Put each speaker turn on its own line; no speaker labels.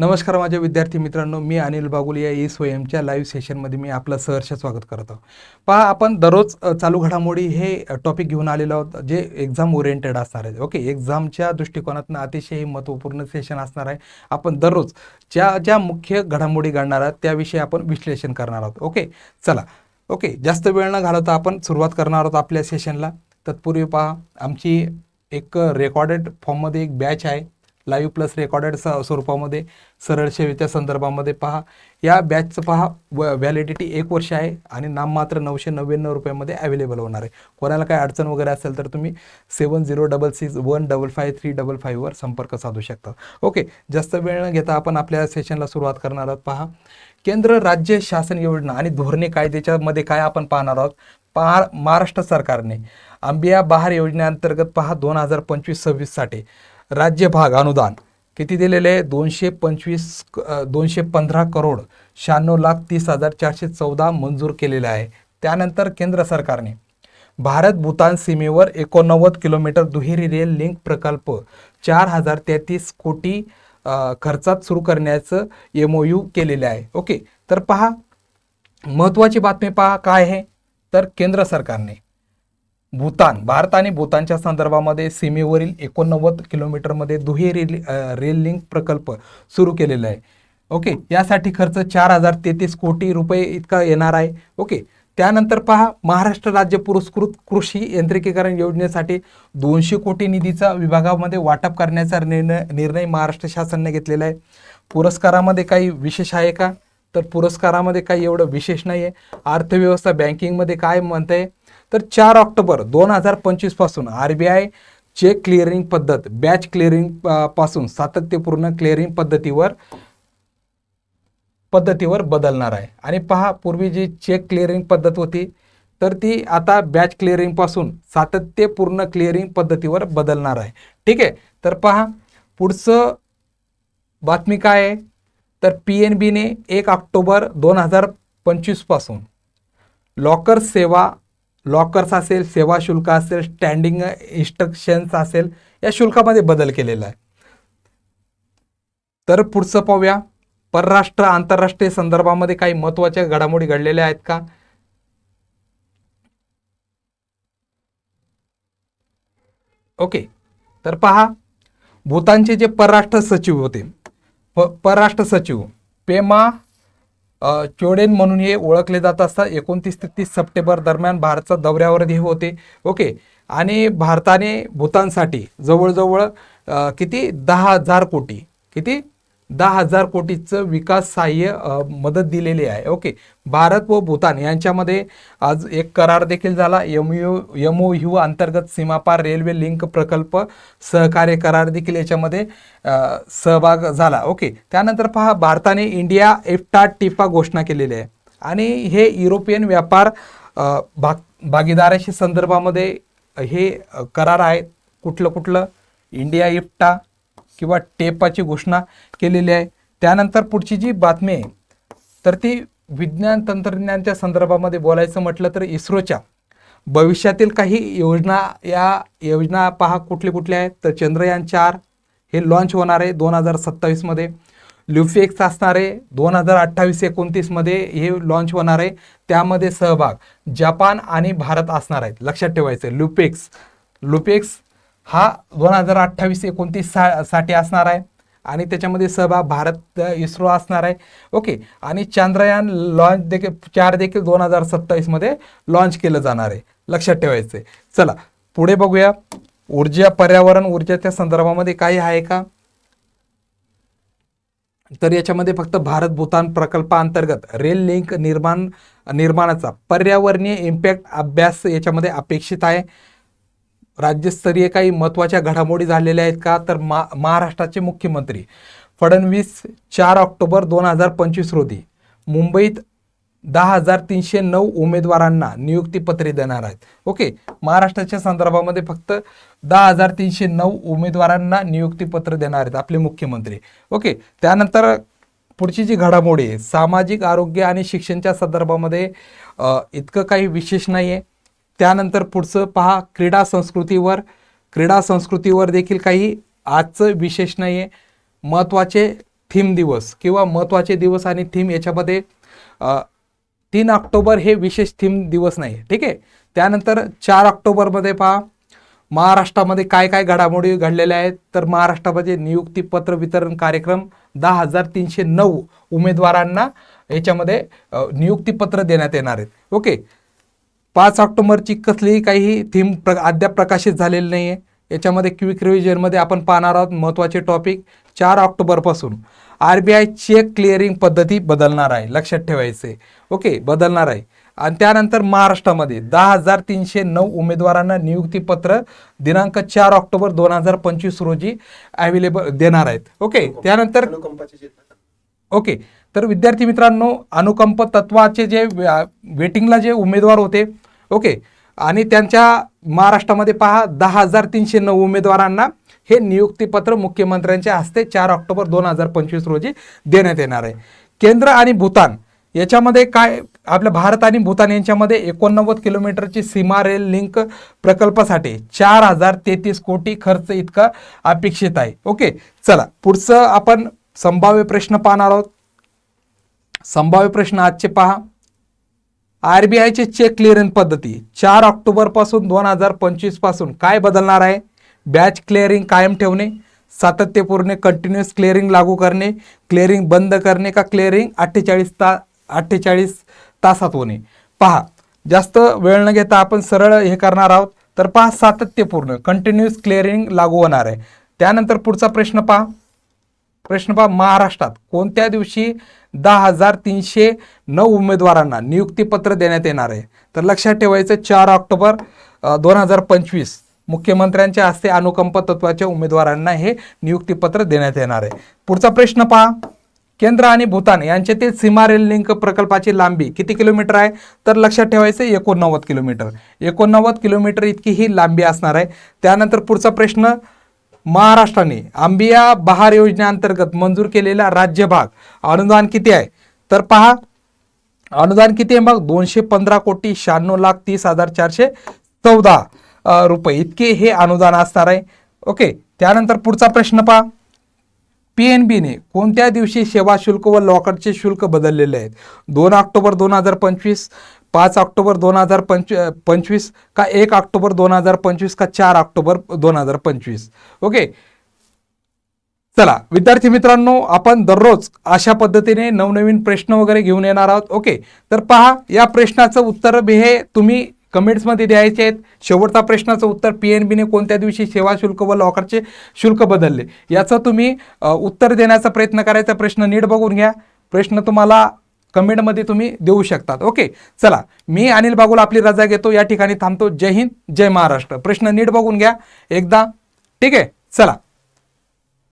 नमस्कार माझ्या विद्यार्थी मित्रांनो मी अनिल बागुल या ई स्वयंच्या लाईव्ह सेशनमध्ये मी आपलं सहर्ष स्वागत करत आहोत. पहा आपण दररोज चालू घडामोडी हे टॉपिक घेऊन आलेलो आहोत जे एक्झाम ओरिएंटेड असणार आहे. ओके एक्झामच्या दृष्टिकोनातून अतिशय महत्त्वपूर्ण सेशन असणार आहे. आपण दररोज ज्या ज्या मुख्य घडामोडी घडणार आहेत त्याविषयी आपण विश्लेषण करणार आहोत. ओके चला. ओके जास्त वेळ न घालवता आपण सुरुवात करणार आहोत आपल्या सेशनला तत्पूर्वी पहा आमची एक रेकॉर्डेड फॉर्ममध्ये एक बॅच आहे. लाईव्ह प्लस रेकॉर्डेड स्वरूपामध्ये सरळ सेवेच्या संदर्भामध्ये पहा. या बॅचचं पहा व व्हॅलिडिटी एक वर्ष आहे आणि नाममात्र नऊशे नव्याण्णव रुपयामध्ये अवेलेबल होणार आहे. कोणाला काय अडचण वगैरे असेल तर तुम्ही seven zero double six one double five three double फाईव्हवर संपर्क साधू शकता. ओके जास्त वेळ न घेता आपण आपल्या सेशनला सुरुवात करणार आहोत. पहा. केंद्र राज्य शासन योजना आणि धोरणे कायद्याच्यामध्ये काय आपण पाहणार आहोत? पहा महाराष्ट्र सरकारने आंबिया बहार योजनेअंतर्गत पहा दोन हजार पंचवीस सव्वीससाठी राज्य भाग अनुदान. किती दिलेले? आहे दोनशे पंचवीस दोनशे पंधरा करोड शहाण्णव लाख तीस हजार चारशे चौदा मंजूर केलेले आहे. त्यानंतर केंद्र सरकारने भारत भूतान सीमेवर एकोणनव्वद किलोमीटर दुहेरी रेल लिंक प्रकल्प चार हजार तेहतीस कोटी खर्चात सुरू करण्याचं एम ओ यू केलेले आहे. ओके तर पहा महत्त्वाची बातमी पहा काय आहे? तर केंद्र सरकारने भूतान भारत आणि भूतानच्या संदर्भामध्ये सीमेवरील एकोणनव्वद किलोमीटरमध्ये दुहेरी रेल रेल लिंक प्रकल्प सुरू केलेला आहे. ओके यासाठी खर्च चार हजार तेहतीस कोटी रुपये इतका येणार आहे. ओके त्यानंतर पहा महाराष्ट्र राज्य पुरस्कृत कृषी यांत्रिकीकरण योजनेसाठी दोनशे कोटी निधीचा विभागामध्ये वाटप करण्याचा निर्णय निर्णय महाराष्ट्र शासनाने घेतलेला आहे. पुरस्कारामध्ये काही विशेष आहे का? तर पुरस्कारामध्ये काही एवढं विशेष नाही आहे अर्थव्यवस्था बँकिंगमध्ये काय म्हणते तर चार ऑक्टोबर दोन हजार पंचवीसपासून R B I cheque clearing पद्धत बॅच क्लिअरिंगपासून सातत्यपूर्ण क्लिअरिंग पद्धतीवर पद्धतीवर बदलणार आहे. आणि पहा पूर्वी जी चेक क्लिअरिंग पद्धत होती तर ती आता बॅच क्लिअरिंगपासून सातत्यपूर्ण क्लिअरिंग पद्धतीवर बदलणार आहे. ठीक आहे? तर पहा पुढचं बातमी काय आहे? तर पी एन बीने एक ऑक्टोबर दोन हजार पंचवीसपासून लॉकर सेवा लॉकर्स असेल सेवा शुल्क असेल स्टँडिंग इन्स्ट्रक्शन्स असेल या शुल्कामध्ये बदल केलेला आहे. तर पुढचं पाहूया. परराष्ट्र आंतरराष्ट्रीय संदर्भामध्ये काही महत्त्वाच्या घडामोडी घडलेल्या आहेत का? ओके. तर पहा. भूतानचे जे परराष्ट्र सचिव होते प परराष्ट्र सचिव पेमा चोडेन म्हणून हे ओळखले जात असतात. एकोणतीस ते तीस सप्टेंबर दरम्यान भारतचा दौऱ्यावर हे होते. ओके. आणि भारताने भूतानसाठी जवळजवळ किती? दहा हजार कोटी. किती? दहा हजार कोटीचं विकास सहाय्य मदत दिलेली आहे. ओके. भारत व भूतान यांच्यामध्ये आज एक करार देखील झाला. M U M O U अंतर्गत सीमापार रेल्वे लिंक प्रकल्प सहकार्य करार देखील याच्यामध्ये सहभाग झाला. ओके. त्यानंतर पहा भारताने इंडिया एफ्टा टिफा घोषणा केलेली आहे. आणि हे युरोपियन व्यापार भाग भागीदाराशी संदर्भामध्ये हे करार आहेत. कुठलं कुठलं? इंडिया इफ्टा किंवा टेपाची घोषणा केलेली आहे. त्यानंतर पुढची जी बातमी आहे तर ती विज्ञान तंत्रज्ञानच्या संदर्भामध्ये बोलायचं म्हटलं तर इस्रोच्या. भविष्यातील काही योजना या योजना पहा कुठल्या कुठल्या आहेत. तर चंद्रयान चार हे लॉन्च होणार आहे दोन हजार सत्तावीसमध्ये. ल्युफेक्स असणार आहे दोन हजार अठ्ठावीस एकोणतीसमध्ये हे लॉन्च होणार आहे. त्यामध्ये सहभाग जपान आणि भारत असणार आहेत. लक्षात ठेवायचं लुपेक्स लुपेक्स हा दोन हजार अठ्ठावीस एकोणतीस सा साठी असणार आहे. आणि त्याच्यामध्ये सहभाग भारत इस्रो असणार आहे. ओके. आणि चांद्रयान लॉन्च देखील चार देखील दोन हजार सत्तावीसमध्ये लॉन्च केलं जाणार आहे. लक्षात ठेवायचं आहे. चला पुढे बघूया. ऊर्जा पर्यावरण ऊर्जाच्या संदर्भामध्ये काही आहे का? तर याच्यामध्ये फक्त भारत भूतान प्रकल्पाअंतर्गत रेल लिंक निर्माण निर्माणाचा पर्यावरणीय इम्पॅक्ट अभ्यास याच्यामध्ये अपेक्षित आहे. राज्यस्तरीय काही महत्त्वाच्या घडामोडी झालेल्या आहेत का? तर मा महाराष्ट्राचे मुख्यमंत्री फडणवीस चार ऑक्टोबर दोन हजार पंचवीस रोजी मुंबईत दहा हजार तीनशे नऊ उमेदवारांना नियुक्तीपत्रे देणार आहेत. ओके महाराष्ट्राच्या संदर्भामध्ये फक्त दहा हजार तीनशे नऊ उमेदवारांना नियुक्तीपत्र देणार आहेत आपले मुख्यमंत्री. ओके त्यानंतर पुढची जी घडामोडी आहे सामाजिक आरोग्य आणि शिक्षणच्या संदर्भामध्ये इतकं काही विशेष नाही आहे त्यानंतर पुढचं पहा क्रीडा संस्कृतीवर. क्रीडा संस्कृतीवर देखील काही आजचं विशेष नाही आहे महत्त्वाचे थीम दिवस किंवा महत्त्वाचे दिवस आणि थीम याच्यामध्ये तीन ऑक्टोबर हे विशेष थीम दिवस नाही ठीक आहे? त्यानंतर चार ऑक्टोबरमध्ये पहा महाराष्ट्रामध्ये काय काय घडामोडी घडलेल्या आहेत? तर महाराष्ट्रामध्ये नियुक्तीपत्र वितरण कार्यक्रम दहा हजार तीनशे नऊ उमेदवारांना याच्यामध्ये नियुक्तीपत्र देण्यात येणार आहेत. ओके? पाच ऑक्टोबरची कसलीही काही थीम प्र अद्याप प्रकाशित झालेली नाही आहे याच्यामध्ये क्विक रिव्हिजनमध्ये आपण पाहणार आहोत महत्त्वाचे टॉपिक चार ऑक्टोबरपासून. R B I cheque clearing पद्धती बदलणार आहे. लक्षात ठेवायचे ओके बदलणार आहे. आणि त्यानंतर महाराष्ट्रामध्ये दहा हजार तीनशे नऊ उमेदवारांना नियुक्तीपत्र दिनांक चार ऑक्टोबर दोन हजार पंचवीस रोजी अवेलेबल देणार आहेत. ओके त्यानंतर ओके तर विद्यार्थी मित्रांनो अनुकंप तत्वाचे जे वेटिंगला जे उमेदवार होते ओके. आणि त्यांच्या महाराष्ट्रामध्ये पहा दहा हजार तीनशे नऊ उमेदवारांना हे नियुक्तीपत्र मुख्यमंत्र्यांच्या हस्ते चार ऑक्टोबर दोन हजार पंचवीस रोजी देण्यात येणार आहे. केंद्र आणि भूतान याच्यामध्ये काय आपल्या भारत आणि भूतान यांच्यामध्ये एकोणनव्वद किलोमीटरची सीमा रेल लिंक प्रकल्पासाठी चार हजार तेहतीस कोटी खर्च इतका अपेक्षित आहे. ओके चला पुढचं आपण संभाव्य प्रश्न पाहणार आहोत. संभाव्य प्रश्न आजचे पहा. आर बी आयचे चेक क्लिअरिंग पद्धती. चार ऑक्टोबरपासून दोन हजार पंचवीसपासून काय बदलणार आहे? बॅच क्लिअरिंग कायम ठेवणे सातत्यपूर्ण कंटिन्युअस क्लिअरिंग लागू करणे क्लिअरिंग बंद करणे का क्लिअरिंग अठ्ठेचाळीस ता अठ्ठेचाळीस तासात होणे? पहा जास्त वेळ न घेता आपण सरळ हे करणार आहोत. तर पहा सातत्यपूर्ण कंटिन्युअस क्लिअरिंग लागू होणार आहे. त्यानंतर पुढचा प्रश्न पहा. प्रश्न पहा महाराष्ट्रात कोणत्या दिवशी दहा हजार तीनशे नऊ उमेदवारांना नियुक्तीपत्र देण्यात येणार आहे? तर लक्षात ठेवायचं चार ऑक्टोबर दोन हजार पंचवीस. मुख्यमंत्र्यांच्या हस्ते अनुकंप तत्वाच्या उमेदवारांना हे नियुक्तीपत्र देण्यात येणार आहे. पुढचा प्रश्न पहा. केंद्र आणि भूतान यांच्यातील सीमा रेल लिंक प्रकल्पाची लांबी किती किलोमीटर आहे? तर लक्षात ठेवायचं एकोणनव्वद किलोमीटर. एकोणनव्वद किलोमीटर इतकी ही लांबी असणार आहे. त्यानंतर पुढचा प्रश्न महाराष्ट्राने आंबिया बहार योजनेअंतर्गत मंजूर केलेला राज्य भाग अनुदान किती आहे? तर पहा अनुदान किती आहे मग? दोनशे पंधरा कोटी शहाण्णव लाख तीस हजार चारशे चौदा रुपये. इतके हे अनुदान असणार आहे. ओके त्यानंतर पुढचा प्रश्न पहा. पी एन बीने कोणत्या दिवशी सेवा शुल्क व लॉकरचे शुल्क बदललेले आहेत? दोन ऑक्टोबर दोन हजार पंचवीस पाच ऑक्टोबर दोन हजार पंच पंचवीस का एक ऑक्टोबर दोन हजार पंचवीस का चार ऑक्टोबर दोन हजार पंचवीस. ओके? चला विद्यार्थी मित्रांनो आपण दररोज अशा पद्धतीने नवनवीन प्रश्न वगैरे घेऊन येणार आहोत. ओके? तर पहा या प्रश्नाचं उत्तर हे तुम्ही कमेंट्समध्ये द्यायचे आहेत. शेवटचा प्रश्नाचं उत्तर पी एन बीने कोणत्या दिवशी सेवा शुल्क व लॉकरचे शुल्क बदलले? याचं तुम्ही उत्तर देण्याचा प्रयत्न करायचा प्रश्न नीट बघून घ्या. प्रश्न तुम्हाला कमेंटमध्ये तुम्ही देऊ शकतात. ओके चला मी अनिल बागुल आपली रजा घेतो. या ठिकाणी थांबतो. जय हिंद जय महाराष्ट्र. प्रश्न नीट बघून घ्या. एकदा ठीक आहे चला.